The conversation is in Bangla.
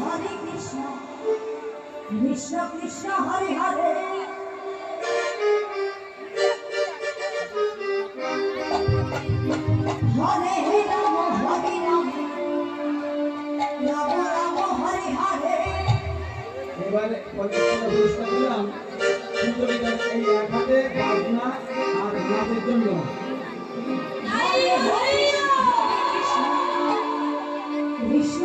হরে কৃষ্ণ কৃষ্ণ কৃষ্ণ হরে হরে। হরে রাম হরে রাম রাম রাম হরে হরে। এবারে পঞ্চাশ পুরস্কার দিলাম? সুন্দরীদের এই এক হাতে বাজনা আর নাচের জন্য। হরে হরে কৃষ্ণ